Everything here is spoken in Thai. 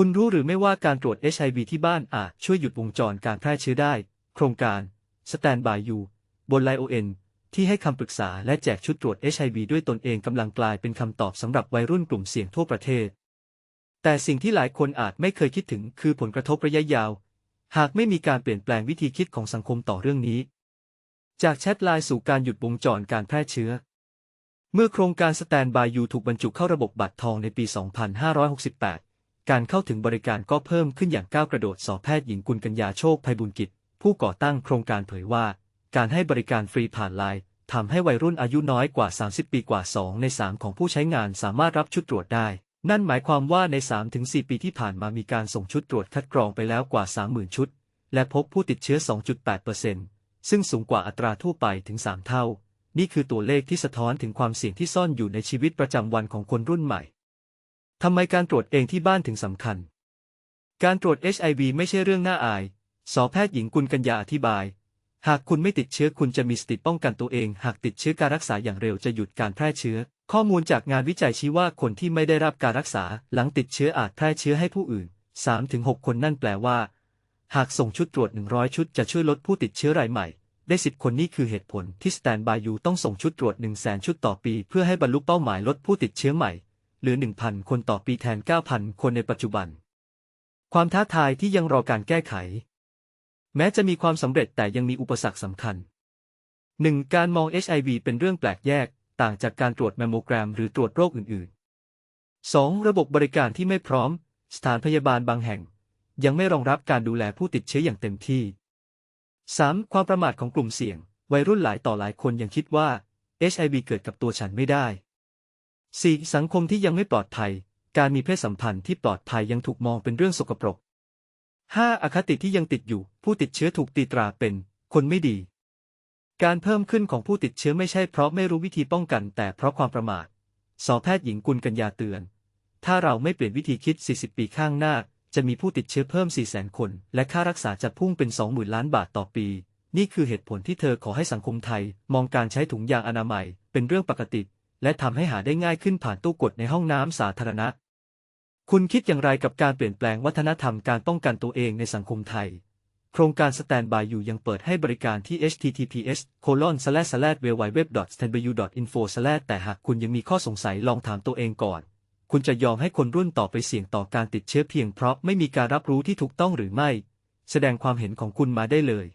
คุณรู้หรือไม่ว่าการตรวจ HIV ที่บ้านอาจช่วยหยุดวงจรการแพร่เชื้อได้ โครงการ Stand by You บนไลโอเอ็นที่ให้คำปรึกษาและแจกชุดตรวจ HIV ด้วยตนเองกำลังกลายเป็นคำตอบสำหรับวัยรุ่นกลุ่มเสี่ยงทั่วประเทศ แต่สิ่งที่หลายคนอาจไม่เคยคิดถึงคือผลกระทบระยะยาว หากไม่มีการเปลี่ยนแปลงวิธีคิดของสังคมต่อเรื่องนี้ จากแชทไลน์สู่การหยุดวงจรการแพร่เชื้อ เมื่อโครงการ Stand by You ถูกบรรจุเข้าระบบบัตรทองในปี 2568 การเข้าถึงบริการก็เพิ่มขึ้นอย่างก้าวกระโดดสอแพทย์หญิงกุลกัญญาโชคภัยบุญกิจ ผู้ก่อตั้งโครงการเผยว่า การให้บริการฟรีผ่านไลน์ทำให้วัยรุ่นอายุน้อยกว่า 30 ปีกว่า 2 ใน 3 ของผู้ใช้งานสามารถรับชุดตรวจได้ นั่นหมายความว่าใน 3-4 ปีที่ผ่านมามีการส่งชุดตรวจคัดกรองไปแล้วกว่า 30,000 ชุด และพบผู้ติดเชื้อ 2.8%ซึ่งสูงกว่าอัตราทั่วไปถึง 3 เท่า นี่คือตัวเลขที่สะท้อนถึงความเสี่ยงที่ซ่อนอยู่ในชีวิตประจำวันของคนรุ่นใหม่ ทำไมการตรวจเองที่บ้านถึงสำคัญ การตรวจ HIV ไม่ใช่เรื่องน่าอาย สอแพทย์หญิงกุลกัญญาอธิบาย หากคุณไม่ติดเชื้อคุณจะมีสติป้องกันตัวเอง หากติดเชื้อการรักษาอย่างเร็วจะหยุดการแพร่เชื้อ ข้อมูลจากงานวิจัยชี้ว่าคนที่ไม่ได้รับการรักษา หลังติดเชื้ออาจแพร่เชื้อให้ผู้อื่น 3-6 คนนั่นแปลว่า หากส่งชุดตรวจ 100 ชุดจะช่วยลดผู้ติดเชื้อรายใหม่ได้10คนนี่คือเหตุผลที่ Stand by You ต้องส่งชุดตรวจ1 0 0 0 0แชุดต่อปี เพื่อให้บรรลุเป้าหมายลดผู้ติดเชื้อใหม่ หลือ 1,000 คนต่อปีแทน 9,000 คนในปัจจุบัน ความท้าทายที่ยังรอการแก้ไข แม้จะมีความสำเร็จแต่ยังมีอุปสรรคสำคัญ 1. การมอง HIV เป็นเรื่องแปลกแยก ต่างจากการตรวจแมมโมแกรม หรือตรวจโรคอื่น ๆ 2. ระบบบริการที่ไม่พร้อม สถานพยาบาลบางแห่ง ยังไม่รองรับการดูแลผู้ติดเชื้ออย่างเต็มที่ 3. ความประมาทของกลุ่มเสี่ยง วัยรุ่นหลายต่อหลายคนยังคิดว่า HIV เกิดกับตัวฉันไม่ได้ 4. สังคมที่ยังไม่ปลอดภัย การมีเพศสัมพันธ์ที่ปลอดภัยยังถูกมองเป็นเรื่องสกปรก 5. อคติที่ยังติดอยู่ ผู้ติดเชื้อถูกตีตราเป็น คนไม่ดี การเพิ่มขึ้นของผู้ติดเชื้อไม่ใช่เพราะไม่รู้วิธีป้องกัน แต่เพราะความประมาทสอแพทย์หญิงกุลกัญญาเตือน ถ้าเราไม่เปลี่ยนวิธีคิด 40 ปีข้างหน้า จะมีผู้ติดเชื้อเพิ่ม 400,000 คน และค่ารักษาจะพุ่งเป็น 20,000 ล้านบาทต่อปี นี่คือเหตุผลที่เธอขอให้สังคมไทย มองการใช้ถุงยางอนามัย เป็นเรื่องปกติ และทำให้หาได้ง่ายขึ้นผ่านตู้กดในห้องน้ำสาธารณะ คุณคิดอย่างไรกับการเปลี่ยนแปลงวัฒนธรรมการป้องกันตัวเองในสังคมไทย โครงการ Stand by You ยังเปิดให้บริการที่ https colon slash slash www.standbyu.info slash แต่หากคุณยังมีข้อสงสัยลองถามตัวเองก่อน คุณจะยอมให้คนรุ่นต่อไปเสี่ยงต่อการติดเชื้อเพียงเพราะไม่มีการรับรู้ที่ถูกต้องหรือไม่ แสดงความเห็นของคุณมาได้เลย